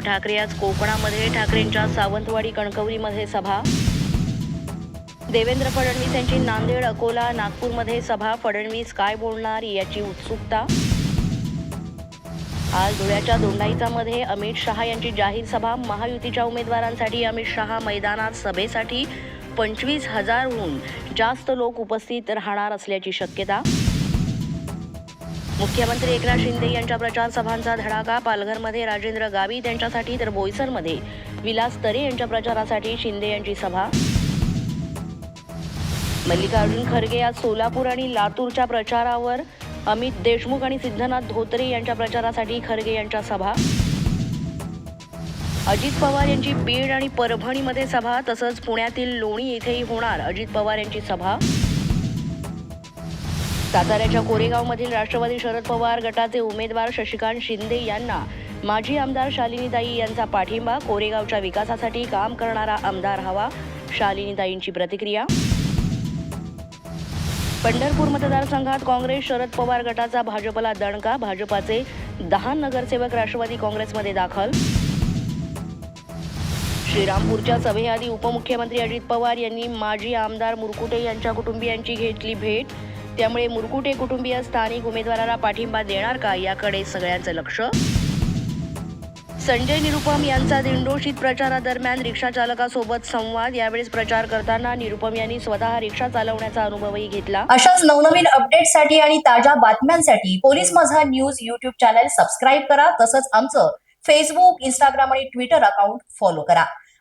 ठाकरे आज कोकणामध्ये ठाकरेंच्या सावंतवाडी कणकवलीमध्ये सभा. देवेंद्र फडणवीस यांची नांदेड अकोला नागपूरमध्ये सभा. फडणवीस काय बोलणार याची उत्सुकता? आज धुळ्याच्या दोंडाईचामध्ये अमित शहा यांची जाहीर सभा. महायुतीच्या उमेदवारांसाठी अमित शहा मैदानात सभेसाठी पंचवीस हजारहून जास्त लोक उपस्थित राहणार असल्याची शक्यता. मुख्यमंत्री एकनाथ शिंदे यांच्या प्रचार सभांचा धडाका पालघरमध्ये राजेंद्र गावित यांच्यासाठी तर बोईसरमध्ये. विलास तरे यांच्या प्रचारासाठी शिंदे यांची सभा. मल्लिकार्जुन खरगे आज सोलापूर आणि लातूरच्या प्रचारावर. अमित देशमुख आणि सिद्धनाथ धोत्रे यांच्या प्रचारासाठी खरगे यांच्या सभा. अजित पवार यांची बीड आणि परभणीमध्ये सभा तसंच पुण्यातील लोणी येथेही होणार अजित पवार यांची सभा. साताऱ्याच्या कोरेगावमधील राष्ट्रवादी शरद पवार गटाचे उमेदवार शशिकांत शिंदे यांना माजी आमदार शालिनीताई यांचा पाठिंबा कोरेगावच्या विकासासाठी काम करणारा आमदार हवा शालिनीताईंची प्रतिक्रिया. पंढरपूर मतदारसंघात काँग्रेस शरद पवार गटाचा भाजपला दणका भाजपाचे दहा नगरसेवक राष्ट्रवादी काँग्रेसमध्ये दाखल. श्रीरामपूरच्या सभेआधी उपमुख्यमंत्री अजित पवार यांनी माजी आमदार मुरकुटे यांच्या कुटुंबियांची घेतली भेट. त्यामुळे मुरकुटे कुटुंबीय स्थानिक उमेदवाराला पाठिंबा देणार का याकडे सगळ्यांचं लक्ष? संजय निरुपम यांचा दिंडोशीत प्रचारादरम्यान रिक्षा चालकासोबत संवाद. यावेळेस प्रचार करताना निरुपम यांनी स्वतः रिक्षा चालवण्याचा अनुभवही घेतला. अशाच नवनवीन अपडेटसाठी आणि ताज्या बातम्यांसाठी police Majha news YouTube channel subscribe करा. तसंच आमचं फेसबुक इंस्टाग्राम आणि ट्विटर अकाउंट फॉलो करा.